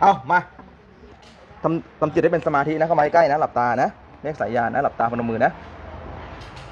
เอามาทำทำจิตให้เป็นสมาธินะเข้ามาใกล้นะหลับตานะเรียกสายยานะหลับตาพนมมือนะ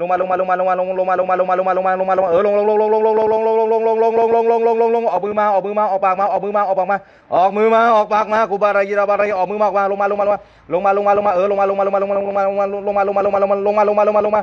ลงมาลงมาลงมาลงมาลงลงมาลงมาลงมาลงมาลงมาลงมาลงมาเออลงลงลงลงลงลงลงลงลงลงลงลงลงลงลงลงลงลงลงออกมือมาออกมือมาออกปากมาออกมือมาออกปากมาออกมือมาออกปากมากูบารายีราบารายีออกมือมาออกมาลงมาลงมาลงมาลงมาลงมาลงมาเออลงมาลงมาลงมาลงมาลงมาลงมาลงมาลงมาลงมาลงมาลงมาลงมาลงมาลงมา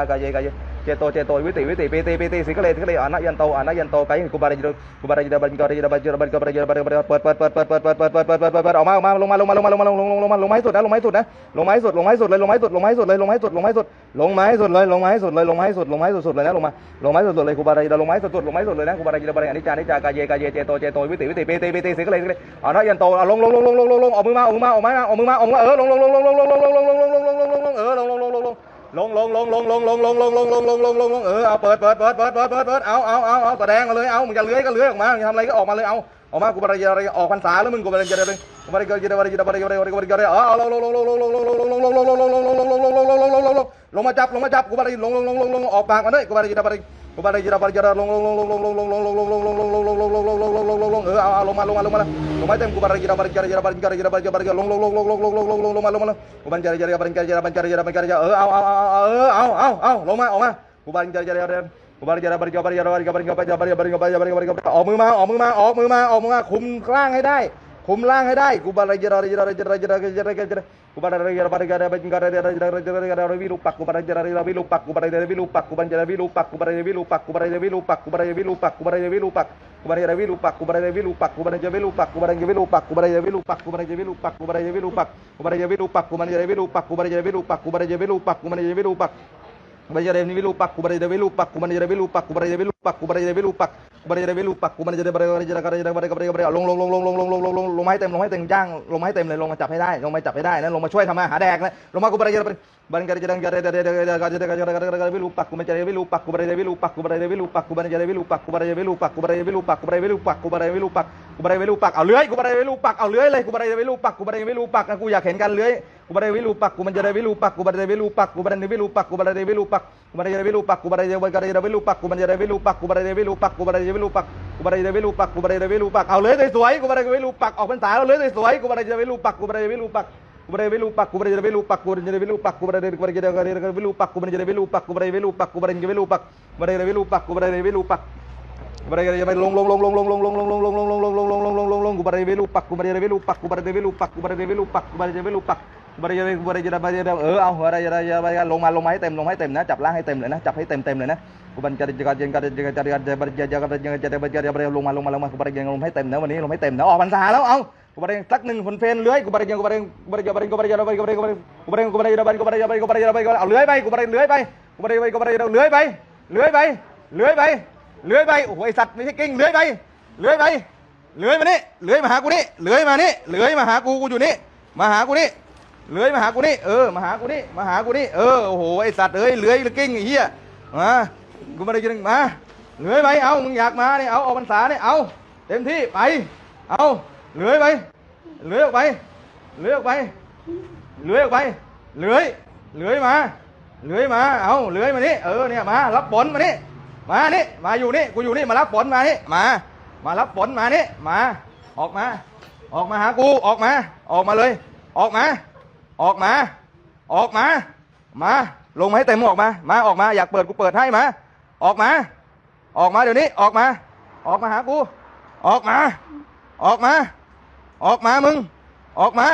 ากายเยกายเยเจโตเจโตวิติวิติปิติปิติสิกเลสิกเลอานะยันโตอานะยันโตกายกุบาริจิโรกุบาริจิโรบันกริจิโรบันจิโรบันกริจิโรบันกริจิโรเปิดเปิดเปิดเปิดเปิดเปิดเปิดเปิดเปิดเปิดเปิดออกมาออกมาลงมาลงมาลงมาลงมาลงลงลงมาลงมาให้สุดนะลงมาให้สุดนะลงมาให้สุดลงมาให้สุดเลยลงมาให้สุดลงมาให้สุดเลยลงมาให้สุดลงมาให้สุดลงมาให้สุดเลยลงมาให้สุดเลยลงมาให้สุดลงมาให้สุดสุดเลยนะลงมาลงมาให้สุดเลยกุบาริจิโรลงมาให้สุดสุดลงมาให้สุดเลยนะกุบาริจิโรบันอนิจจานิจจากายเยกายเยเจโตเจโตวิติวิติปิติปิติสิกเลสิกเลอานะยันโตลงลงลงลงลงลงออกมือมาออกมาออกมาออกมือมาออกมือเออลงลงลงลงลงลงลงลงลงลงลงลงเออลงลงลงลง ลงลงลงลงลงลงลงลงลงลงลงลงลงลงเออเอาเปิดเปิดเปิดเปิดเปิดเปิดเปิดเอาเอาเอาเอาแสดงมาเลยเอามึงจะเลื้อยก็เลื้อยออกมามึงทำอะไรก็ออกมาเลยเอาออกมากูปริญญาออกพรรษาแล้วมึงกูปริญญาเลย กูบาริจาบาริจาบาริจาบาริจาบาริจาบารีเอาบาลงจาบาลงจาบาริจาออกมือมาองกมือมาออกมือมาออกมือมาคุมกล้างให้ได้ งมล่าออกมากูบันจระจระกูบันจระบันจระบันจระบันจระบันจระบันจระบันจระบันจระบันจระบันจระบันออกมือมาออกมือมาออกมือมาออกมือมาคุมล่างให้ได้คุมล่างให้ได้กูบาลจระจระจระจระจระจระกูบาลจระบาลจระบันจระจระจระจระจระวิลูปักกูบาลจระวิลูปักกูบาลจระวิลูปักกูบาลจระวิลูปักกูบาลจระวิลูปักกูบาลจระวิลูปักกูบาลจระวิลูปักกูบาลจระวิลูปักกูบาลจระวิลูปักกูบาลจระวิลูปักกูบาลจระวิลูปักกูบาลจระวิลูปักกูบาลจระวิลูปักกูบาลจระวิลูปักกูบาลจระวิลูปักกูบาลจระวิลูปักกูบาลจระวิลูปักกูบาลจระวิลูปักกูบาลจระวิลูปักกูบาลจระวิลูปัก Kubarajara vilupak, kubarajara vilupak, kubarajara vilupak, kubarajara vilupak, kubarajara vilupak, kubarajara vilupak, kubarajara barajara barajara barajara barajara ลงลงลงลงลงลงลงลงลงลงมาให้เต็มลงให้เต็มย่างลงมาให้เต็มเลยลงมาจับให้ได้ลงมาจับให้ได้นะลงมาช่วยทำมาหาแดกนะลงมากูบารายบันการจรังจารจารจารจารจารจารจารวิลูปักกูมันจารวิลูปักกูบารายวิลูปักกูบารายวิลูปักกูบารายวิลูปักกูบารายวิลูปักกูบารายวิลูปักกูบารายวิลูปักกูบารายวิลูปักกูบารายวิลูปักเอาเลื้อยกูบารายวิลูปักเอาเลื้อยเลยกูบารายวิลูปักกูบารายวิลูปักกูอยากเห็นกันเลื้อยกูบารายวิลูปักกูมันจารวิลูักกูบารีเดวิลูปักกูบารีเดวิลูปักกูบารีเดวิลูปักกูบารีเดวิลูปักเอาเลยสวยกูบารีเดวิลูปักออกเป็นสายเอาเลยสวยๆกูบารีเดวิลูปักกูบารีเดวิลูปักกูบารีเดวิลูปักกูบารีเดวิลูปักกูบารีเดวิลูปักกูบารีเดวิลูปักกูบารีเดวิลูปักกูบารีเดวิลูปักกูบารีเดวิลูปักกูบารีเดวิลูปักกูบารีเดวิลูปักบริเวณลงลงลงลงลงลงลงลงลงลงลงลงลงลงลงลงลงกูบาริเดวณลูกปักกูบาริเดวณลูกปักกูบาริเดวณลูกปักกูบารีเวณลูกปักกูบริเวณลูกปัก pak kubara jere velu pak kubara jere velu pak kubara jere kubara jere kubara jere เออเอาอะไรอะไรอะไรลงมาลงมาให้เต็มลงให้เต็มนะจับล่างให้เต็มเลยนะจับให้เต็มเต็มเลยนะกูบันจะจะจะจะจะจะจะจะจะจะจะลงมาลงมาลงมากูบันยังลงให้เต็มนะวันนี้ลงให้เต็มนะออกพรรษาแล้วเอากูบารงสักหนึ่งคนเฟนเลื้อยกูบารงกูบารงกูบารงกูบารงกูบารงกูบารงกูบารงกูบารงกูบารงกูบารงกูบารงกูบารงกูบารงกูบารงกูบารงเอาเลื้อยไปกูบารงเลื้อยไปกูบารงไปกูบารงเลื้อยไปเลื้อยไปเลื้อยไปเลื้อยไปโอ้โหไอสัตว์ไม่ใช่กิ้งเลื้อยไปเลื้อยไปเลื้อยมานี่เลื้อยมาหากูนี่เลื้อยมานี่เลื้อยมาหากูกูอยู่นี่มาหากูนี่ เลื้อยมาหากูนี่เออมาหากูนี่มาหากูนี่เออโอ้โหไอสัตว์เอ้ยเลื้อยกิ้งไอ้เหี้ยมากูมาได้ยินมาเลื้อยไปเอามึงอยากมาเนี่ยเอาออกพรรษาเนี่ยเอาเต็มที่ไปเอาเลื้อยไปเลื้อยออกไปเลื้อยออกไปเลื้อยออกไปเลื้อยเลื้อยมาเลื้อยมาเอาเลื้อยมานี่เออเนี่ยมารับผลมานี่มานี่มาอยู่นี่กูอยู่นี่มารับผลมานี่มามารับผลมานี่มาออกมา ออกมาหากูออกมา ออกมาเลย ออกมา ออกมา ออกมา มา ลงมาให้เต็มออกมา มาออกมา อยากเปิดกูเปิดให้มา ออกมา ออกมาเดี๋ยวนี้ ออกมา ออกมาหากู ออกมา ออกมา ออกมามึง ออกมา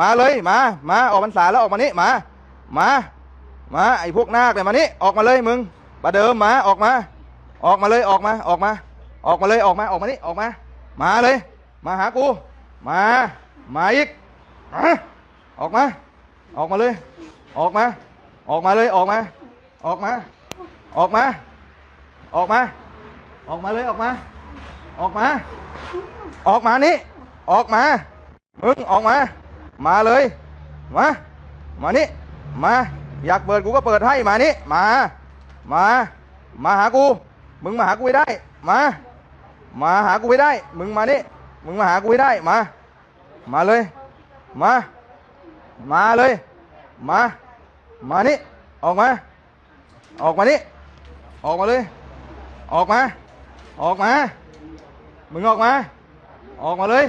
มาเลย มา มาออกพรรษาแล้วออกมานี่มา มา มาไอ้พวกนาคเนี่ยมานี่ออกมาเลยมึงประเดิมมา ออกมา ออกมาเลย ออกมา ออกมา ออกมาเลย ออกมา ออกมานี่ออกมา มาเลย มาหากู มา มาอีกมา ออกมา ออกมาเลย ออกมา ออกมาเลย ออกมา ออกมา ออกมา ออกมา ออกมาเลย ออกมา ออกมา ออกมานี่ ออกมามึงออกมา มาเลย มา มานี่ มา อยากเปิดกูก็เปิดให้มานี่ มา มา มาหากู มึงมาหากูให้ได้ มา มาหากูให้ได้ มึงมานี่ มึงมาหากูให้ได้ มา มาเลย มา มาเลย มา มานี่ ออกมา ออกมานี่ ออกมาเลย ออกมา ออกมา มึงออกมา ออกมาเลย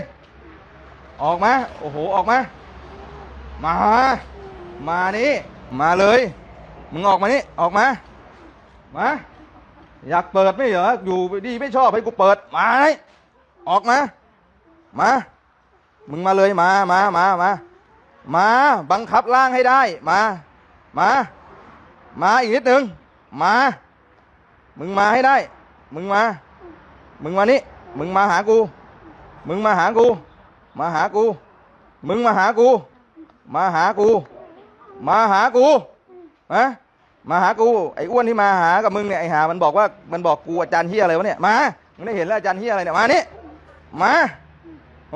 ออกมา โอ้โห ออกมา มา มานี่ มาเลย มึงออกมานี่ ออกมา มา อยากเปิดไม่เหรอ อยู่ดีไม่ชอบให้กูเปิด มาเลยออกมา มา มึงมาเลย มา มา มา มา มาบังคับร่างให้ได้ มา มา มาอีกนิดหนึ่งมา มึงมาให้ได้ มึงมา มึงมานี่ มึงมาหากู มึงมาหากู มาหากู มึงมาหากู มาหากู มาหากูฮะมาหากูไอ้อ้วนที่มาหากับมึงเนี่ยไอ้หามันบอกว่ามันบอกกูอาจารย์เฮียอะไรวะเนี่ยมามึงได้เห็นแล้วอาจารย์เฮียอะไรเนี่ยมานี่มา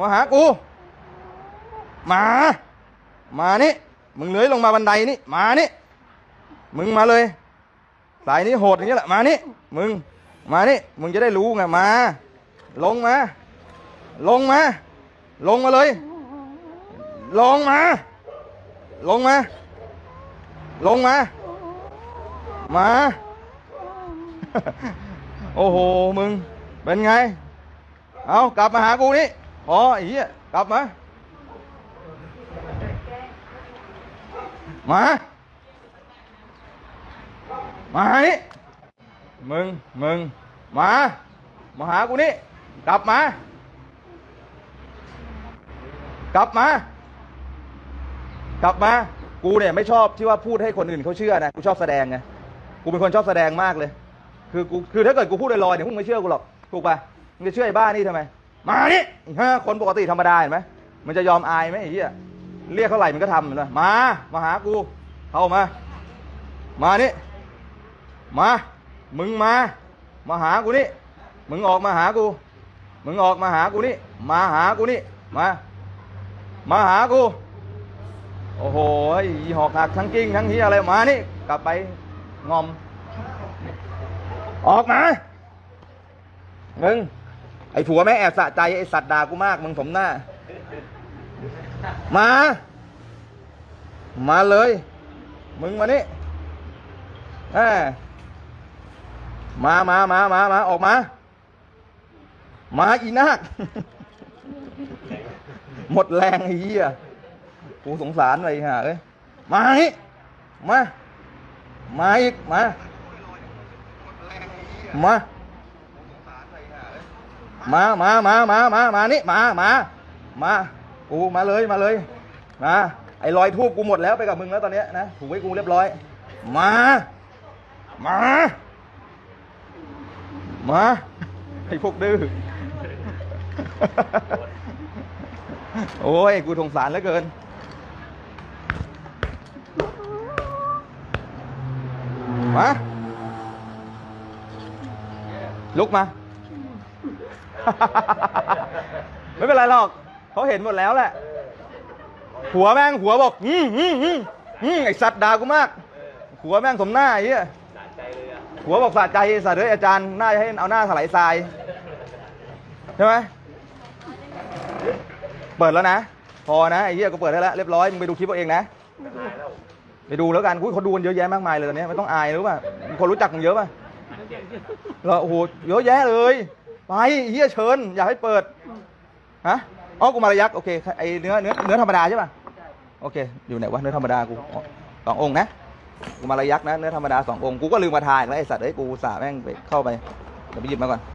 มาหากู มา มานี่ มึงเลื้อยลงมาบันไดนี่ มานี่ มึงมาเลย สายนี้โหดอย่างนี้แหละ มานี่ มึง มานี่ มึงจะได้รู้ไง มา ลงมา ลงมา ลงมาเลย ลงมา ลงมา ลงมา มา โอ้โห มึง เป็นไง เอากลับมาหากูนี่พอไอ้เหี้ย กลับมา มามานี่มึง มึง มา มาหากูนี่ กลับมา กลับมา กลับมา กูเนี่ยไม่ชอบที่ว่าพูดให้คนอื่นเขาเชื่อนะ กูชอบแสดงไง กูเป็นคนชอบแสดงมากเลย คือกู คือถ้าเกิดกูพูดลอยๆเนี่ยพวกมึงไม่เชื่อกูหรอก ถูกปะมึงจะเชื่อไอ้บ้านี่ทำไม มานี่ฮะคนปกติธรรมดาเห็นไหมมันจะยอมอายไหมไอ้เหี้ย เรียกเท่าไหร่มันก็ทำเห็นไหมา มาหากูเข้ามา มานี่ มา มึงมา มาหากูนี่ มึงออกมาหากู มึงออกมาหากูนี่ มาหากูนี่ มา มาหากู โอ้โหอีหอกหักทั้งกิ้งทั้งเฮียอะไร มานี่ กลับไปงอม ออกมา มึง ไอ้ผัวแม่แอบสะใจไอ้สัตว์ด่ากูมาก มึงสมหน้า มา มาเลย มึงมานี่แหมมามามามามาออกมา มาอีนาค หมดแรงไอ้เหี้ยกูสงสารเลยฮะเอ้ย มานี่มา มาอีก มา มา มา มา มา มา มา มา นี่ มา มา มา กูมาเลยมาเลยมาไอ้รอยทูบกูหมดแล้วไปกับมึงแล้วตอนเนี้ยนะถูกไว้กูเรียบร้อย มา มา มาไอ้พวกดื้อโอ้ยกูสงสารเหลือเกิน มา ลุกมา ไม่เป็นไรหรอก เขาเห็นหมดแล้วแหละ หัวแม่งหัวบอกอืมอืมอืมอืมไอสัตว์ด่ากูมาก หัวแม่งสมหน้าไอ้เหี้ยหัวบอกสะใจไอ้สัตว์เลยอาจารย์น่าจะให้เอาหน้าถลายทรายใช่ไหมเปิดแล้วนะ พอนะไอ้เหี้ยก็เปิดได้แล้วเรียบร้อยมึงไปดูคลิปเอาเองนะไปดูแล้วกันอุ้ยเขาดูกันเยอะแยะมากมายเลยตอนนี้ไม่ต้องอายรู้ป่ะมีคนรู้จักมึงเยอะป่ะเหรอโอ้โหเยอะแยะเลย ไปเฮียเชิญ อยากให้เปิดฮะ อ๋อกูมาระยักษ์โอเคไอเนื้อเนื้อเนื้อธรรมดาใช่ป่ะโอเคอยู่ไหนวะเนื้อธรรมดากูอ๋อสององค์นะกูมาระยักษ์นะเนื้อธรรมดาสององค์กูก็ลืมมาทายแล้วไอสัตว์ไอ้ยกูอุตสาห์แม่งไปเข้าไปเดี๋ยวไปหยิบมาก่อน